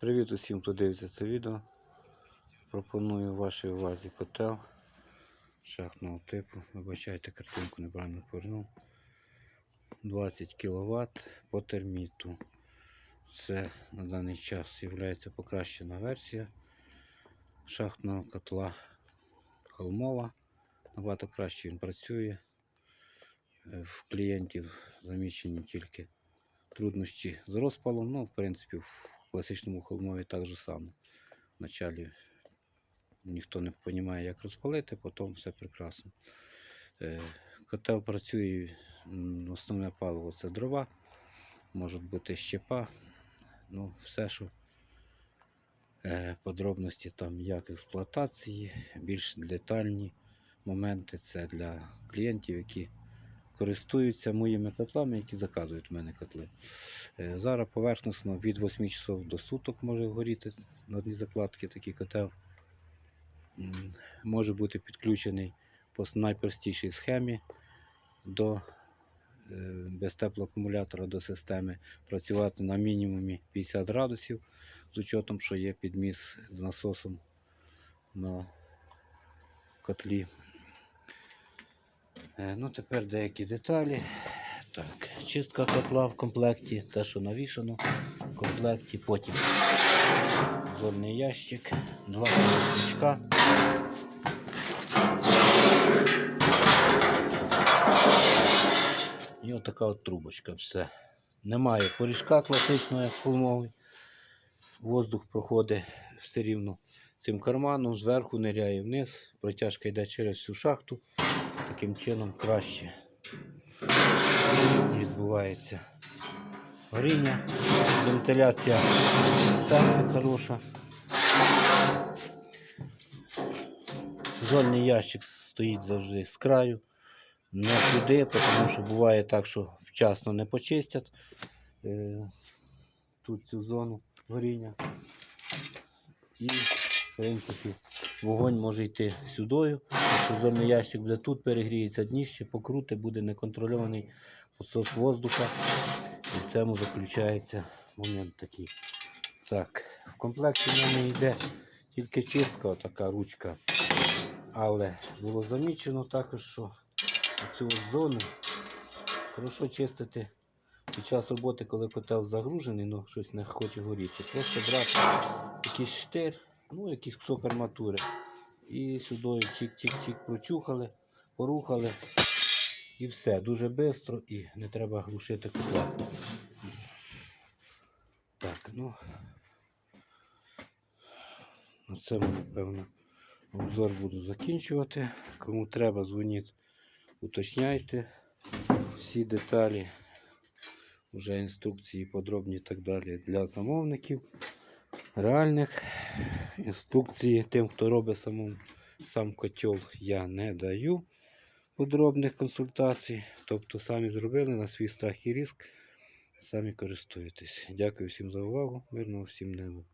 Привіт усім, хто дивиться це відео. Пропоную вашій увазі котел шахтного типу. Вибачайте, картинку неправильно повернув. 20 кВт по терміту. Це на даний час є покращена версія шахтного котла холмова. Набагато краще він працює. Е, В клієнтів заміщені тільки труднощі з розпалом. Ну, в принципі, в класичному холмові так же само. Вначалі ніхто не розуміє, як розпалити, потім все прекрасно. Е, Котел працює, основне паливо це дрова, можуть бути щепа, ну, все, що е, подробності там як експлуатації, більш детальні моменти це для клієнтів, які користуються моїми котлами, які заказують в мене котли. Е, Зараз поверхносно від 8 часов до суток може горіти на одній закладці такий котел. Може бути підключений по найпростішій схемі до е, без теплоакумулятора до системи, працювати на мінімумі 50 градусів, з учетом, що є підміс з насосом на котлі. Е, Ну, тепер деякі деталі. Так, чистка котла в комплекті, те, що навішано в комплекті, потім зольний ящик, два колосничка. І отака от трубочка, все. Немає поріжка класичного, як холмовий. Воздух проходить все рівно цим карманом, зверху ниряє вниз, протяжка йде через всю шахту. Таким чином краще відбувається горіння, вентиляція шахти хороша. Зольний ящик стоїть завжди з краю, не туди, тому що буває так, що вчасно не почистять е, тут цю зону горіння. І, в принципі, вогонь може йти сюдою. Якщо зольний ящик буде тут, перегріється дніще, покрути, буде неконтрольований посос воздуха. І в цьому заключається момент такий. Так, в комплекті в мене йде тільки чистка, отака ручка. Але було замічено також, що цю зону хорошо чистити під час роботи, коли котел загружений, ну щось не хоче горіти. Просто брати якийсь штир, ну якийсь кусок арматури. І сюди чик-чик-чик прочухали, порухали. І все, дуже швидко і не треба глушити котла. Так, ну на цьому, напевно, обзор буду закінчувати. Кому треба, дзвоніть, уточняйте всі деталі, вже інструкції подробні і так далі для замовників. Реальних інструкцій тим, хто робить саму, сам котел, я не даю подробних консультацій. Тобто самі зробили на свій страх і риск, самі користуєтесь. Дякую всім за увагу. Мирного всім неба.